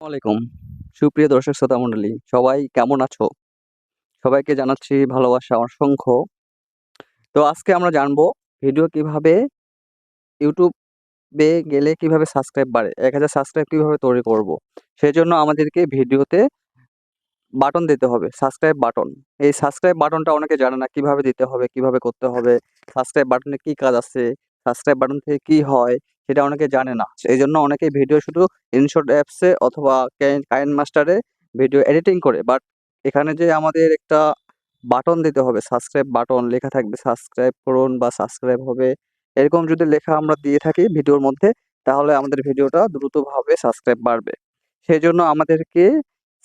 আলাইকুম সুপ্রিয় দর্শক শ্রোতা মণ্ডলী, সবাই কেমন আছো? সবাইকে জানাচ্ছি ভালোবাসা অসংখ্য। তো আজকে আমরা জানব ভিডিও কীভাবে ইউটিউবে গেলে কীভাবে সাবস্ক্রাইব বাড়ে, এক হাজার সাবস্ক্রাইব কীভাবে তৈরি করব সেই জন্য আমাদেরকে ভিডিওতে বাটন দিতে হবে সাবস্ক্রাইব বাটন এই সাবস্ক্রাইব বাটনটা অনেকে জানে না কীভাবে দিতে হবে, কীভাবে করতে হবে। সাবস্ক্রাইব বাটনে কি কাজ আছে? সাবস্ক্রাইব বাটন থেকে কি হয়? সেটা অনেকে জানে না। এই জন্য অনেকে ভিডিও শুধু ইনশর্ট অ্যাপসে অথবা কাইন মাস্টারে ভিডিও এডিটিং করে। বাট এখানে যে আমাদের একটা বাটন দিতে হবে সাবস্ক্রাইব বাটন লেখা থাকবে সাবস্ক্রাইব করুন বা সাবস্ক্রাইব হবে, এরকম যদি লেখা আমরা দিয়ে থাকি ভিডিওর মধ্যে, তাহলে আমাদের ভিডিওটা দ্রুতভাবে সাবস্ক্রাইব বাড়বে। সেই জন্য আমাদেরকে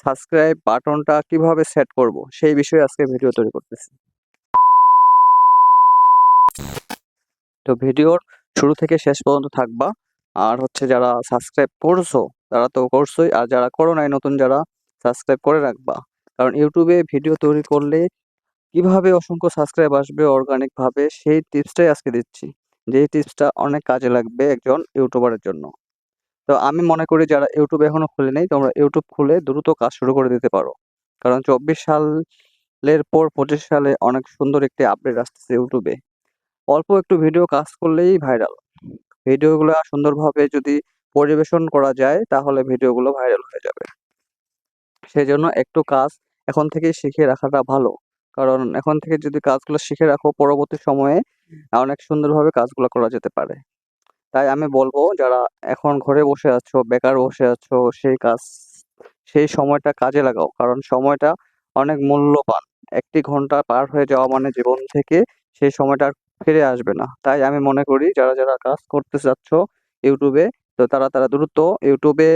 সাবস্ক্রাইব বাটনটা কীভাবে সেট করব, সেই বিষয়ে আজকে ভিডিও তৈরি করতেছি। তো ভিডিওর শুরু থেকে শেষ পর্যন্ত থাকবা। আর হচ্ছে যারা সাবস্ক্রাইব করছ, তারা তো করছোই আর যারা করো নাই, নতুন যারা সাবস্ক্রাইব করে রাখবা। কারণ ইউটিউবে ভিডিও তৈরি করলে কীভাবে অসংখ্য সাবস্ক্রাইব আসবে অর্গানিক ভাবে, সেই টিপসটাই আজকে দিচ্ছি। যে টিপসটা অনেক কাজে লাগবে একজন ইউটিউবারের জন্য। তো আমি মনে করি যারা ইউটিউব এখনও খুলে নেই, তোমরা ইউটিউব খুলে দ্রুত কাজ শুরু করে দিতে পারো। কারণ চব্বিশ সালের পর পঁচিশ সালে অনেক সুন্দর একটি আপডেট আসতেছে ইউটিউবে অল্প একটু ভিডিও কাজ করলেই ভাইরাল ভিডিওগুলো সুন্দরভাবে যদি পরিবেশন করা যায়, তাহলে ভিডিওগুলো ভাইরাল হয়ে যাবে। সেই জন্য একটু কাজ এখন থেকেই শিখে রাখাটা ভালো। কারণ এখন থেকে যদি কাজগুলো শিখে রাখো, পরবর্তী সময়ে অনেক সুন্দরভাবে কাজগুলো করা যেতে পারে। তাই আমি বলব, যারা এখন ঘরে বসে আছো, বেকার বসে আছো, সেই কাজ, সেই সময়টা কাজে লাগাও। কারণ সময়টা অনেক মূল্যবান। একটি ঘণ্টা পার হয়ে যাওয়া মানে জীবন থেকে সেই সময়টা ফিরে আসবে না। তাই আমি মনে করি, যারা যারা কাজ করতে চাচ্ছ ইউটিউবে, তো তারা তারা দ্রুত ইউটিউবে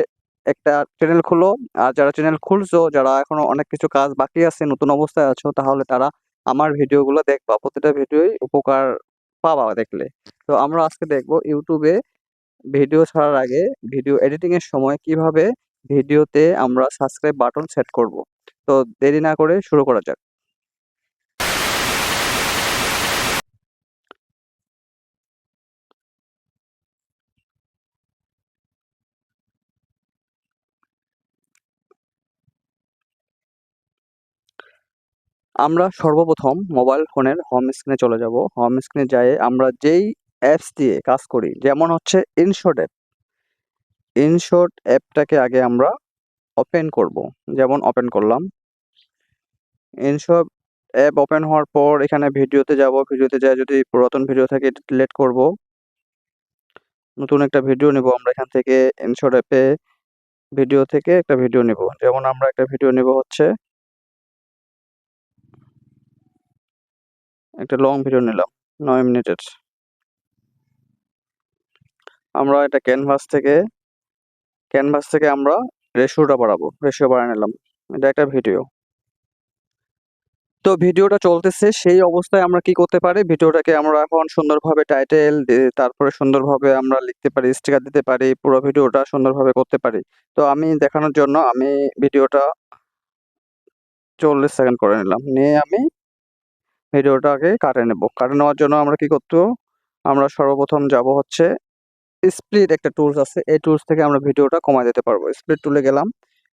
একটা চ্যানেল খুলো। আর যারা চ্যানেল খুলছো, যারা এখনও অনেক কিছু কাজ বাকি আছে, নতুন অবস্থায় আছো, তাহলে তারা আমার ভিডিওগুলো দেখবা। প্রতিটা ভিডিওই উপকার পাবা দেখলে। তো আমরা আজকে দেখব ইউটিউবে ভিডিও ছাড়ার আগে ভিডিও এডিটিং এর সময় কীভাবে ভিডিওতে আমরা সাবস্ক্রাইব বাটন সেট করব। তো দেরি না করে শুরু করা যাক। আমরা সর্বপ্রথম মোবাইল ফোনের হোম স্ক্রিনে চলে যাব। হোম স্ক্রিনে যাই, আমরা যেই অ্যাপস দিয়ে কাজ করি, যেমন হচ্ছে ইনশর্ট অ্যাপ ইনশর্ট অ্যাপটাকে আগে আমরা ওপেন করব। যেমন ওপেন করলাম। ইনশর্ট অ্যাপ ওপেন হওয়ার পর এখানে ভিডিওতে যাব। ভিডিওতে যাই, যদি পুরাতন ভিডিও থাকে ডিলিট করব। নতুন একটা ভিডিও নেব, আমরা এখান থেকে ইনশর্ট অ্যাপে ভিডিও থেকে একটা ভিডিও নেব। যেমন আমরা একটা ভিডিও নেব হচ্ছে একটা লং ভিডিও নিলাম, নয় মিনিটের। আমরা এটা ক্যানভাস থেকে ক্যানভাস থেকে আমরা রেশিওটা বাড়াবো রেশিও বাড়ায় নিলাম। এটা একটা ভিডিও তো ভিডিওটা চলতেছে, সেই অবস্থায় আমরা কি করতে পারি? ভিডিওটাকে আমরা এখন সুন্দরভাবে টাইটেল তারপরে সুন্দরভাবে আমরা লিখতে পারি স্টিকার দিতে পারি, পুরো ভিডিওটা সুন্দরভাবে করতে পারি। তো আমি দেখানোর জন্য আমি ভিডিওটা চল্লিশ সেকেন্ড করে নিলাম। নিয়ে আমি ভিডিওটাকে কাটে নেব। কাটে নেওয়ার জন্য আমরা কি করতে আমরা সর্বপ্রথম যাব হচ্ছে স্প্লিট একটা টুলস আছে। এই টুলস থেকে আমরা ভিডিওটা কমায় দিতে পারব। স্প্লিট টুলে গেলাম,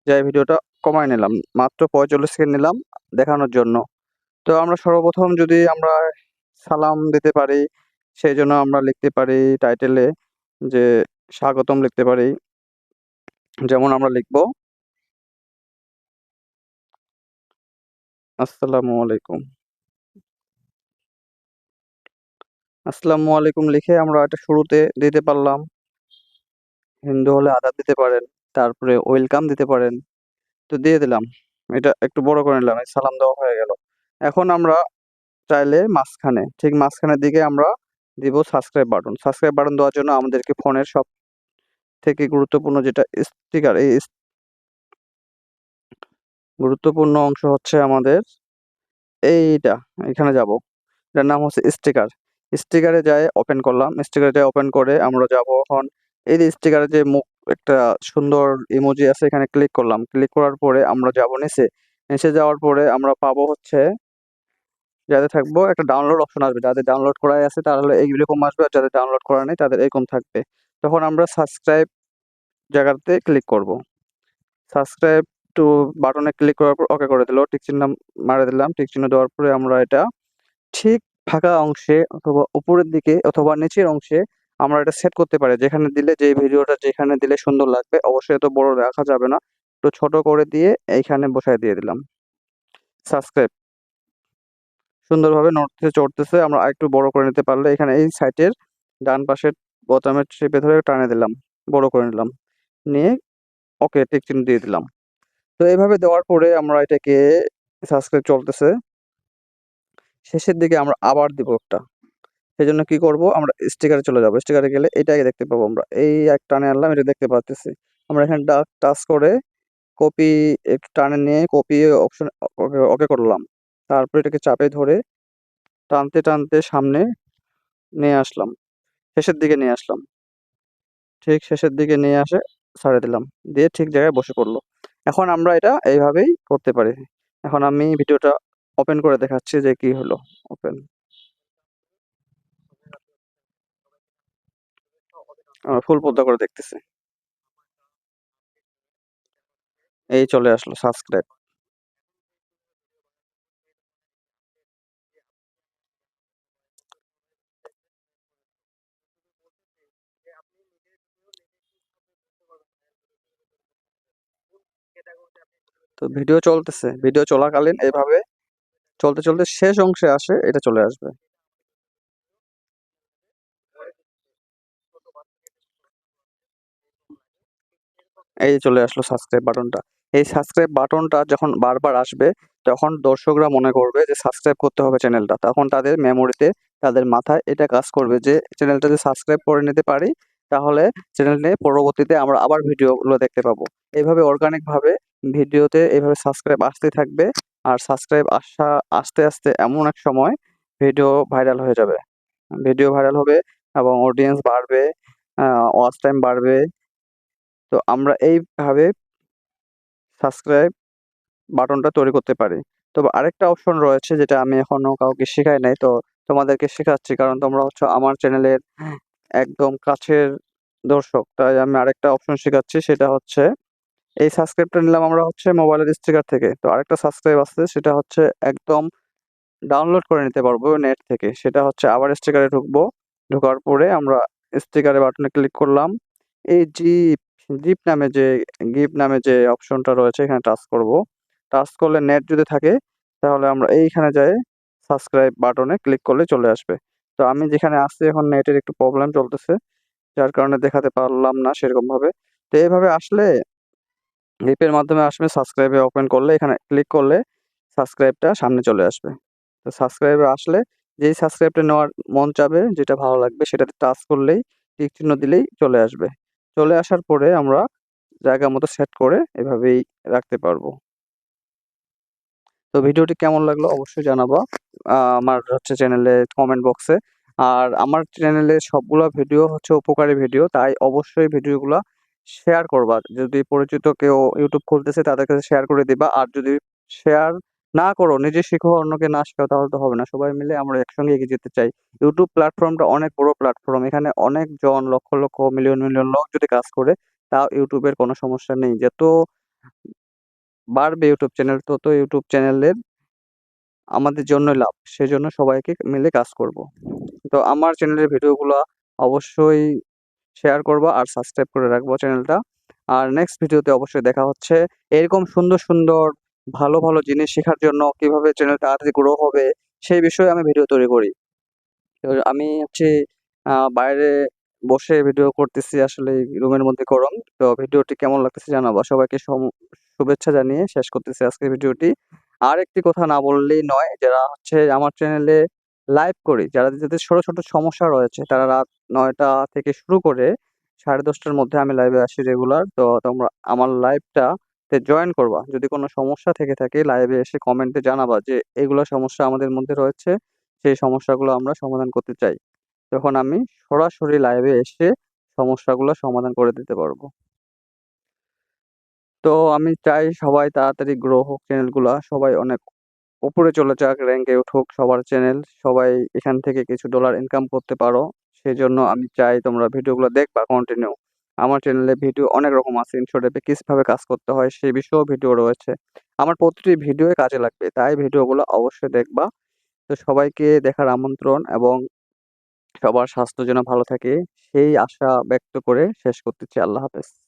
যাই ভিডিওটা কমায় নিলাম। মাত্র পঁয়তাল্লিশ সেকেন্ড নিলাম দেখানোর জন্য। তো আমরা সর্বপ্রথম যদি আমরা সালাম দিতে পারি, সেই জন্য আমরা লিখতে পারি টাইটেলে যে স্বাগতম লিখতে পারি। যেমন আমরা লিখব, আসসালামু আলাইকুম। আসসালামু আলাইকুম লিখে আমরা এটা শুরুতে দিতে পারলাম। হিন্দু হলে আদাব দিতে পারেন, তারপরে ওয়েলকাম দিতে পারেন। তো দিয়ে দিলাম। এটা একটু বড় করে নিলাম সালাম দেওয়া হয়ে গেল। এখন আমরা চাইলে মাঝখানে, ঠিক মাঝখানের দিকে আমরা দিব সাবস্ক্রাইব বাটন সাবস্ক্রাইব বাটন দেওয়ার জন্য আমাদেরকে ফোনের সব থেকে গুরুত্বপূর্ণ যেটা স্টিকার এই গুরুত্বপূর্ণ অংশ হচ্ছে আমাদের এইটা, এখানে যাব। এটার নাম হচ্ছে স্টিকার স্টিকারে যায় ওপেন করলাম। স্টিকারে যাই ওপেন করে আমরা যাব এখন। এই যে স্টিকারে যে মুখ, একটা সুন্দর ইমোজি আছে, এখানে ক্লিক করলাম। ক্লিক করার পরে আমরা যাব নিচে। নিচে যাওয়ার পরে আমরা পাবো হচ্ছে যাদের থাকব, একটা ডাউনলোড অপশন আসবে। যাদের ডাউনলোড করাই আছে তারা তাহলে এইরকম আসবে। আর যাদের ডাউনলোড করা নেই, তাদের এরকম থাকবে। তখন আমরা সাবস্ক্রাইব জায়গাতে ক্লিক করব। সাবস্ক্রাইব টু বাটনে ক্লিক করার পর ওকে করে দিল। টিক চিহ্ন মারে দিলাম। টিক চিহ্ন দেওয়ার পরে আমরা এটা ঠিক ফাঁকা অংশে অথবা উপরের দিকে অথবা নিচের অংশে আমরা এটা সেট করতে পারি। যেখানে দিলে যে ভিডিওটা যেখানে দিলে সুন্দর লাগবে, অবশ্যই এত বড় রাখা যাবে না। একটু ছোট করে দিয়ে এইখানে বসায় দিয়ে দিলাম। সাবস্ক্রাইব সুন্দরভাবে নড়তেছে, চড়তেছে। আমরা আরেকটু বড় করে নিতে পারলে এখানে এই সাইটের ডান পাশের বোতামের চেপে ধরে টানে দিলাম। বড় করে নিলাম। নিয়ে ওকে টিক চিহ্ন দিয়ে দিলাম। তো এইভাবে দেওয়ার পরে আমরা এটাকে সাবস্ক্রাইব চলতেছে। শেষের দিকে আমরা আবার দিব একটা। সেই জন্য কি করব? আমরা স্টিকারে চলে যাব। স্টিকারে গেলে এটাকে দেখতে পাবো আমরা। এই এক টানে আনলাম, এটা দেখতে পাচ্ছি আমরা এখানে ডাক টাচ করে কপি টানে নিয়ে কপি অপশন ওকে করলাম। তারপর এটাকে চাপে ধরে টানতে টানতে সামনে নিয়ে আসলাম। শেষের দিকে নিয়ে আসলাম। ঠিক শেষের দিকে নিয়ে আসে ছাড়ে দিলাম। দিয়ে ঠিক জায়গায় বসে পড়ল। এখন আমরা এটা এইভাবেই করতে পারি। এখন আমি ভিডিওটা ওপেন করে দেখাচ্ছি যে কি হলো ওপেন ফুল পর্দা করে দেখতেছি। এই চলে আসলো সাবস্ক্রাইব তো ভিডিও চলতেছে ভিডিও চলাকালীন এইভাবে চলতে চলতে শেষ অংশে আসে, এটা চলে আসবে। এই চলে আসলো সাবস্ক্রাইব বাটনটা। এই সাবস্ক্রাইব বাটনটা যখন বারবার আসবে, তখন দর্শকরা মনে করবে যে সাবস্ক্রাইব করতে হবে চ্যানেলটা তখন তাদের মেমোরিতে তাদের মাথায় এটা কাজ করবে যে চ্যানেলটা যদি সাবস্ক্রাইব করে নিতে পারি, তাহলে চ্যানেল নিয়ে পরবর্তীতে আমরা আবার ভিডিওগুলো দেখতে পাবো। এইভাবে অর্গানিকভাবে ভিডিওতে এইভাবে সাবস্ক্রাইব আসতে থাকবে। আর সাবস্ক্রাইব আসা, আস্তে আস্তে এমন এক সময় ভিডিও ভাইরাল হয়ে যাবে। ভিডিও ভাইরাল হবে এবং অডিয়েন্স বাড়বে ওয়াচ টাইম বাড়বে। তো আমরা এইভাবে সাবস্ক্রাইব বাটনটা তৈরি করতে পারি। তো আরেকটা অপশন রয়েছে যেটা আমি এখনও কাউকে শেখাই নাই, তো তোমাদেরকে শেখাচ্ছি। কারণ তোমরা হচ্ছে আমার চ্যানেলের একদম কাছের দর্শক, তাই আমি আরেকটা অপশন শেখাচ্ছি, সেটা হচ্ছে এই সাবস্ক্রাইবটা নিলাম আমরা হচ্ছে মোবাইলের স্টিকার থেকে। তো আরেকটা সাবস্ক্রাইব আছে, সেটা হচ্ছে একদম ডাউনলোড করে নিতে পারব নেট থেকে। সেটা হচ্ছে আবার স্টিকারে ঢুকবো। ঢোকার পরে আমরা স্টিকারে বাটনে ক্লিক করলাম। এই জিপ জিপ নামে যে গিপ নামে যে অপশনটা রয়েছে, এখানে টাচ করব। টাচ করলে নেট যদি থাকে, তাহলে আমরা এইখানে যাই সাবস্ক্রাইব বাটনে ক্লিক করলে চলে আসবে। তো আমি যেখানে আসছি এখন নেটের একটু প্রবলেম চলতেছে, যার কারণে দেখাতে পারলাম না সেরকমভাবে। তো এইভাবে আসলে গিপের মাধ্যমে আসবে সাবস্ক্রাইবে ওপেন করলে, এখানে ক্লিক করলে সাবস্ক্রাইবটা সামনে চলে আসবে। তো সাবস্ক্রাইবে আসলে যেই সাবস্ক্রাইবটা নেওয়ার মন চাবে, যেটা ভালো লাগবে, সেটাতে টাচ করলেই টিক চিহ্ন দিলেই চলে আসবে। চলে আসার পরে আমরা জায়গা মতো সেট করে এভাবেই রাখতে পারব। তো ভিডিওটি কেমন লাগল অবশ্যই জানাবা আমার হচ্ছে চ্যানেলে কমেন্ট বক্সে আর আমার চ্যানেলে সবগুলো ভিডিও হচ্ছে উপকারী ভিডিও তাই অবশ্যই ভিডিওগুলো শেয়ার করবা। যদি পরিচিত কেউ ইউটিউব খুলতেছে, তাদের কাছে শেয়ার করে দিবা। আর যদি শেয়ার না করো, নিজে শিখো, অন্যকে না শেখাও, তাহলে তো হবে না। সবাই মিলে আমরা একসঙ্গে এগিয়ে যেতে চাই। ইউটিউব প্ল্যাটফর্মটা অনেক বড় প্ল্যাটফর্ম এখানে অনেক জন লক্ষ লক্ষ মিলিয়ন মিলিয়ন লোক যদি কাজ করে, তাও ইউটিউবের কোনো সমস্যা নেই। যত বাড়বে ইউটিউব চ্যানেল তত ইউটিউব চ্যানেলের আমাদের জন্য লাভ। সেজন্য সবাইকে মিলে কাজ করব। তো আমার চ্যানেলের ভিডিওগুলো অবশ্যই শেয়ার করব আর সাবস্ক্রাইব করে রাখব চ্যানেলটা আর নেক্সট ভিডিওতে অবশ্যই দেখা হচ্ছে। এরকম সুন্দর সুন্দর, ভালো ভালো জিনিস শেখার জন্য কীভাবে চ্যানেল তাড়াতাড়ি গ্রো হবে, সেই বিষয়ে আমি ভিডিও তৈরি করি। তো আমি হচ্ছে বাইরে বসে ভিডিও করতেছি আসলে রুমের মধ্যে গরম। তো ভিডিওটি কেমন লাগতেছে জানাব। সবাইকে শুভেচ্ছা জানিয়ে শেষ করতেছি আজকের ভিডিওটি আর একটি কথা না বললেই নয়, যারা হচ্ছে আমার চ্যানেলে লাইভ করি। যারা যাদের ছোট ছোট সমস্যা রয়েছে, তারা রাত নয়টা থেকে শুরু করে সাড়ে দশটার মধ্যে আমি লাইভে আসি রেগুলার তো তোমরা, আমার লাইভটা জয়েন করবা। যদি কোনো সমস্যা থেকে থাকে লাইভে এসে কমেন্টে জানাবা যে, এগুলো সমস্যা আমাদের মধ্যে রয়েছে, সেই সমস্যাগুলো আমরা সমাধান করতে চাই। তখন আমি সরাসরি লাইভে এসে সমস্যাগুলো সমাধান করে দিতে পারব। তো আমি চাই সবাই তাড়াতাড়ি গ্রো হোক চ্যানেলগুলা সবাই অনেক উপরে চলে যাক র্যাঙ্কে উঠুক সবার চ্যানেল সবাই এখান থেকে কিছু ডলার ইনকাম করতে পারো। সেই জন্য আমি চাই তোমরা ভিডিওগুলো দেখবা কন্টিনিউ আমার চ্যানেলে ভিডিও অনেক রকম আছে ইনশর্ট অ্যাপে কীভাবে কাজ করতে হয় সেই বিষয়েও ভিডিও রয়েছে। আমার প্রতিটি ভিডিওই কাজে লাগবে, তাই ভিডিওগুলো অবশ্যই দেখবা। তো সবাইকে দেখার আমন্ত্রণ এবং সবার স্বাস্থ্য যেন ভালো থাকে, সেই আশা ব্যক্ত করে শেষ করতেছি। আল্লাহ হাফেজ।